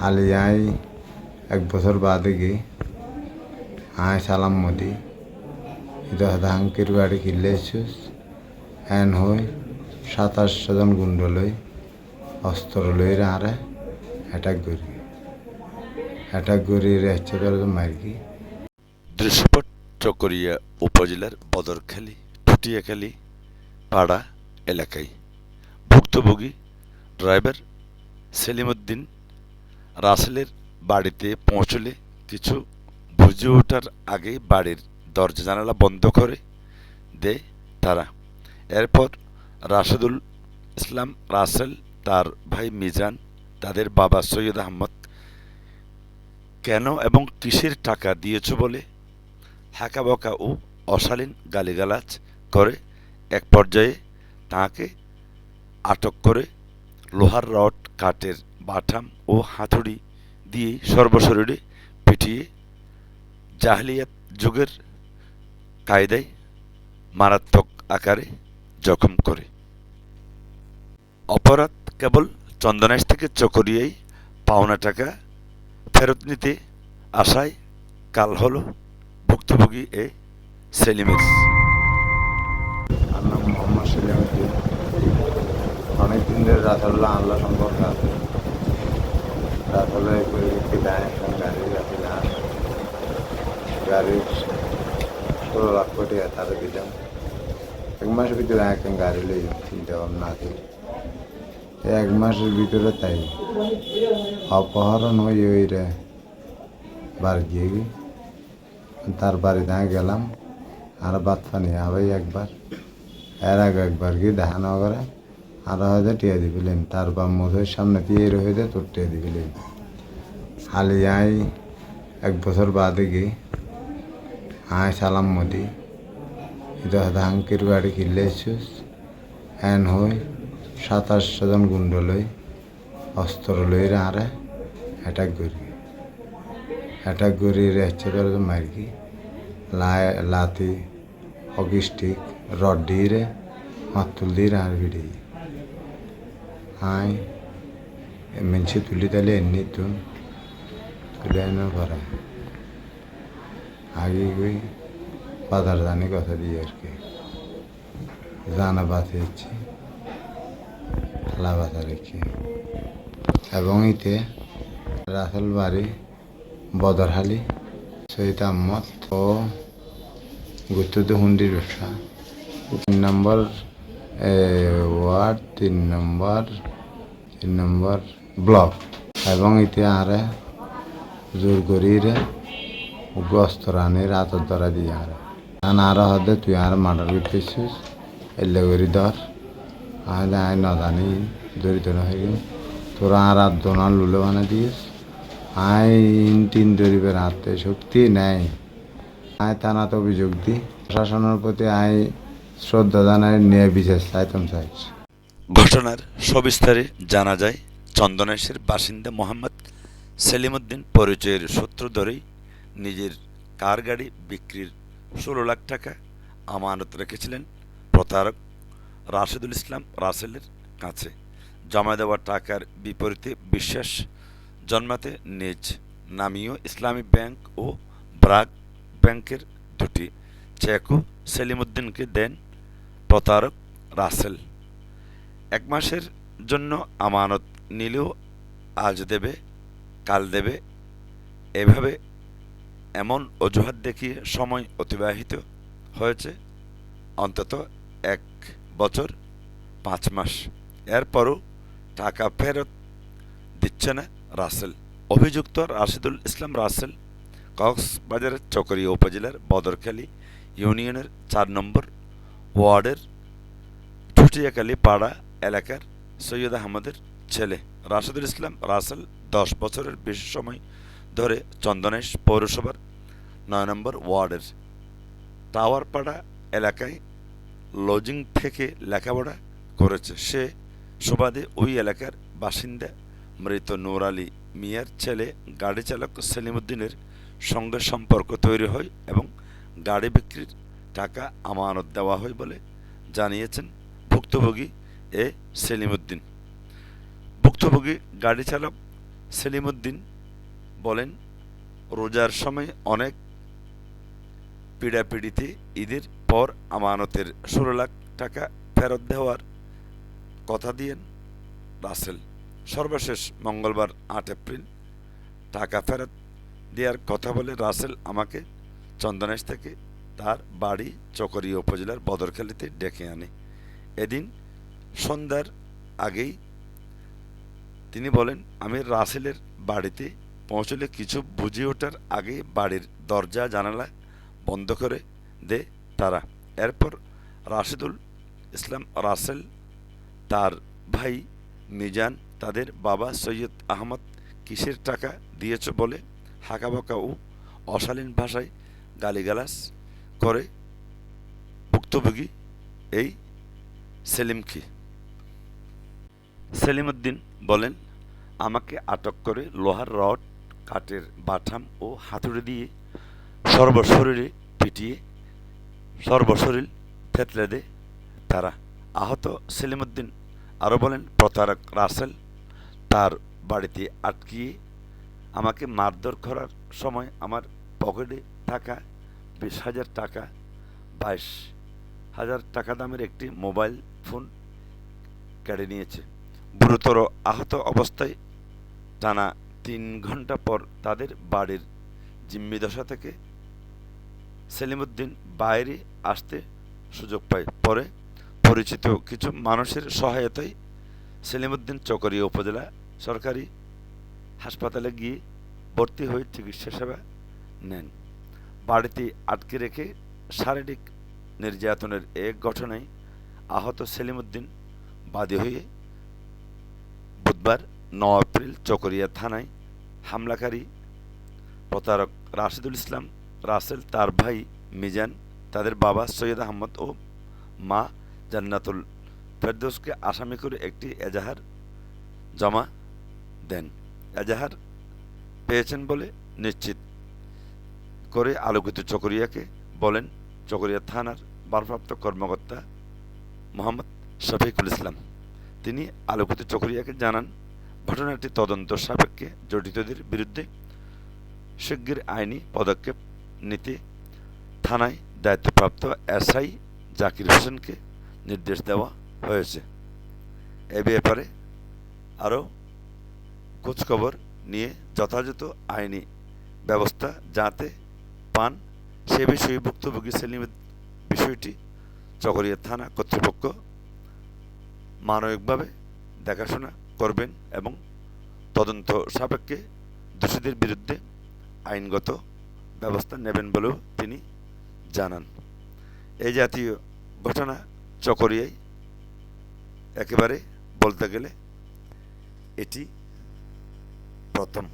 হালি আই এক বছর বাদে গে আয় সালাম মোদি হাঙ্কির বাড়ি কিল্লেছুস হ্যান হই সাতাশ জন গুন্ড লই, অস্ত্র লই আরে, অ্যাটাক করি। অ্যাটাক করি করে মারি দৃশ্যপট, চকরিয়া উপজেলার বদরখালী টুটিয়াখালী পাড়া এলাকায়। ভুক্তভোগী, ড্রাইভার সেলিমউদ্দিন রাসেলের বাড়িতে পৌঁছলে কিছু বুঝে ওঠার আগে বাড়ির দরজা জানালা বন্ধ করে দেয় তারা। এরপর রাশেদুল ইসলাম রাসেল, তার ভাই মিজান, তাদের বাবা সৈয়দ আহমদ, কেন এবং কিসের টাকা দিয়েছ বলে হাঁকাবকা ও অশালীন গালিগালাজ করে। এক পর্যায়ে তাকে আটক করে লোহার রড, কাঠের বাটাম ও হাতুড়ি দিয়ে সর্বশরীরে পিটিয়ে জাহলিয়াত যুগের কায়দায় মারাত্মক আকারে জখম করে। অপরাধ কেবল চন্দনাইশ থেকে চকরিয়ায় পাওনা টাকা ফেরত নিতে আসায় কাল হল ভুক্তভোগী এ সেলিমের। নাম মোহাম্মদ সেলিমুদ্দিন অনেক দিন ধরে আল্লাহ সম্পর্ক আছে। রাসল্লাহ এই পরিপ্রেক্ষিতে দেয় এখন গাড়ি রাখি না। গাড়ির ষোলো লাখ কোটি দিলাম এক মাসের ভিতরে এখন গাড়ি লই চিন্তা ভাবনা আছে। এক মাসের ভিতরে তাই অপহরণ হয়ে ওই রে বাড়ি গিয়ে তার বাড়ি দাঁড়িয়ে গেলাম। আর বাদ পানি আবার একবার। এর আগে একবার গিয়ে দেখানো করে। আর হয়তো টিয়া দিবিলেন। তার বা মুখের সামনে দিয়ে রয়ে তোর টিয়া দিবিলেন। হালি আই, এক বছর বাদে গিয়ে আয় সালাম মোদি। ಇದು হাঙ্কির বাড়ি কিল্লেছুস হ্যান হই, সাতাশ জন গুন্ড লই, অস্ত্র লই আরে অ্যাটাক করি অ্যাটাক করি রেচ্ছে লাতি হকি স্টিক রড দিয়ে রে, মাতুল দিয়ে আর ভিড়ি তাহলে এমনি তুন তুলে আনার পরে আগে বাজার জানি কথা দিয়ে আর কি জানা বাঁচিয়েছি খেলা বাঁচা রেখে এবং ইতে রাসেল বাড়ি বদরহালি সৈয়দ আহমদ ও গুত্তুদ হুন্ডির ব্যবসা তিন নম্বর ওয়ার্ড তিন নম্বর তিন নম্বর ব্লক এবং ইতে আরে জোর করিরে গস্তরানি রাতর ধরা দিয়ে আর আন আর হদে তুই আর মার্ডার করতেছিস এলে করি ধর। আহলে আয় ন জানি জড়িত হয়ে গেল। তোরা আর আর দোনা লুলে বানা দিস। আই তিন দরিবের হাতে শক্তি নেই। আয় থানাতে অভিযোগ দি। প্রশাসনের প্রতি আই শ্রদ্ধা জানাই নিয়ে বিশেষ চাইতাম ঘটনার সবিস্তারে জানা যায় চন্দনেশের বাসিন্দা মোহাম্মদ সেলিমউদ্দিন পরিচয়ের সূত্র ধরেই নিজের কার গাড়ি বিক্রির ষোলো লাখ টাকা আমানত রেখেছিলেন প্রতারক রাশেদুল ইসলাম রাসেলের কাছে। জমা দেওয়া টাকার বিপরীতে বিশ্বাস জন্মাতে নিজ নামীয় ইসলামী ব্যাংক ও ব্রাক ব্যাংকের দুটি চেকও সেলিমউদ্দিনকে দেন প্রতারক রাসেল। এক মাসের জন্য আমানত নিলেও আজ দেবে, কাল দেবে। এভাবে এমন অজুহাত দেখিয়ে সময় অতিবাহিত হয়েছে অন্তত এক বছর পাঁচ মাস। এরপরও টাকা ফেরত দিচ্ছে না রাসেল। অভিযুক্ত রাশেদুল ইসলাম রাসেল কক্সবাজারের চকরিয়া উপজেলার বদরখালী ইউনিয়নের চার নম্বর ওয়ার্ডের টুটিয়াখালী পাড়া এলাকার সৈয়দ আহমদের ছেলে রাশেদুল ইসলাম রাসেল দশ বছরের বেশি সময় ধরে চন্দনেশ পৌরসভার নয় নম্বর ওয়ার্ডের টাওয়ারপাড়া এলাকায় লজিং থেকে লেখাপড়া করেছে সে সুবাদে ওই এলাকার বাসিন্দা মৃত নূর আলী মিয়ার ছেলে গাড়ি চালক সেলিমুদ্দিনের সঙ্গে সম্পর্ক তৈরি হয় এবং গাড়ি বিক্রির টাকা আমানত দেওয়া হয় বলে জানিয়েছেন ভুক্তভোগী এ সেলিমউদ্দিন ভুক্তভোগী গাড়ি চালক সেলিমুদ্দিন বলেন, রোজার সময় অনেক পিড়াপিড়িতে ঈদের পর আমানতের ষোলো লাখ টাকা ফেরত দেওয়ার কথা দিয়েন রাসেল। সর্বশেষ মঙ্গলবার আট এপ্রিল টাকা ফেরত দেওয়ার কথা বলে রাসেল আমাকে চন্দনেশ থেকে তার বাড়ি চকরিয়া উপজেলার বদরখালিতে ডেকে আনে। এদিন সন্ধ্যার আগেই তিনি বলেন, আমি রাসেলের বাড়িতে পৌঁছলে কিছু বুঝে ওঠার আগে বাড়ির দরজা, জানালা বন্ধ করে দে তারা। এরপর রাশেদুল ইসলাম রাসেল, তার ভাই মিজান, তাদের বাবা সৈয়দ আহমদ কিসের টাকা দিয়েছ বলে হাঁকাবাঁকা ও অশালীন ভাষায় গালিগালাজ করে ভুক্তভোগী এই সেলিমকে। সেলিমউদ্দিন বলেন, আমাকে আটক করে লোহার রড, কাঠের বাটাম ও হাতুড়ি দিয়ে সর্বশরীরে পিটিয়ে, সর্বশরীর থেতলে দেয় তারা। আহত সেলিমউদ্দিন আরও বলেন, প্রতারক রাসেল তার বাড়িতে আটকিয়ে আমাকে মারধর করার সময় আমার পকেটে থাকা বিশ হাজার টাকা, বাইশ হাজার টাকা দামের একটি মোবাইল ফোন কেড়ে নিয়েছে। গুরুতর আহত অবস্থায় টানা তিন ঘণ্টা পর তাদের বাড়ির জিম্মি দশা থেকে সেলিমুদ্দিন বাইরে আসতে সুযোগ পায়। পরে পরিচিত কিছু মানুষের সহায়তায় সেলিমুদ্দিন চকরিয়া উপজেলা সরকারি হাসপাতালে গিয়ে ভর্তি হয়ে চিকিৎসা সেবা নেন। বাড়িতে আটকে রেখে শারীরিক নির্যাতনের এক ঘটনায় আহত সেলিমউদ্দিন বাদী হয়ে বুধবার ন এপ্রিল চকরিয়া থানায় হামলাকারী প্রতারক রাশিদুল ইসলাম রাসেল, তার ভাই মিজান, তাদের বাবা সৈয়দ আহমদ ও মা জান্নাতুল ফেরদৌসকে আসামি করে একটি এজাহার জমা দেন। এজাহার পেয়েছেন বলে নিশ্চিত। করে আলোকিত চকরিয়াকে বলেন চকরিয়া থানার ভারপ্রাপ্ত কর্মকর্তা মোহাম্মদ শফিকুল ইসলাম। তিনি আলোকিত চকরিয়াকে জানান, ঘটনাটি তদন্ত সাপেক্ষে জড়িতদের বিরুদ্ধে শিগগির আইনি পদক্ষেপ নিতে থানায় দায়িত্বপ্রাপ্ত এসআই জাকির হোসেনকে নির্দেশ দেওয়া হয়েছে। এ ব্যাপারে আরও খোঁজখবর নিয়ে যথাযথ আইনি ব্যবস্থা যাতে পান, সে বিষয়ে ভুক্তভোগী সেলিমের বিষয়টি চকরিয়া থানা কর্তৃপক্ষ মানবিকভাবে দেখাশোনা করবেন এবং তদন্ত সাপেক্ষে দোষীদের বিরুদ্ধে আইনগত ব্যবস্থা নেবেন বলেও তিনি জানান। এই জাতীয় ঘটনা চকরিয়ায় একেবারে বলতে গেলে এটি প্রথম।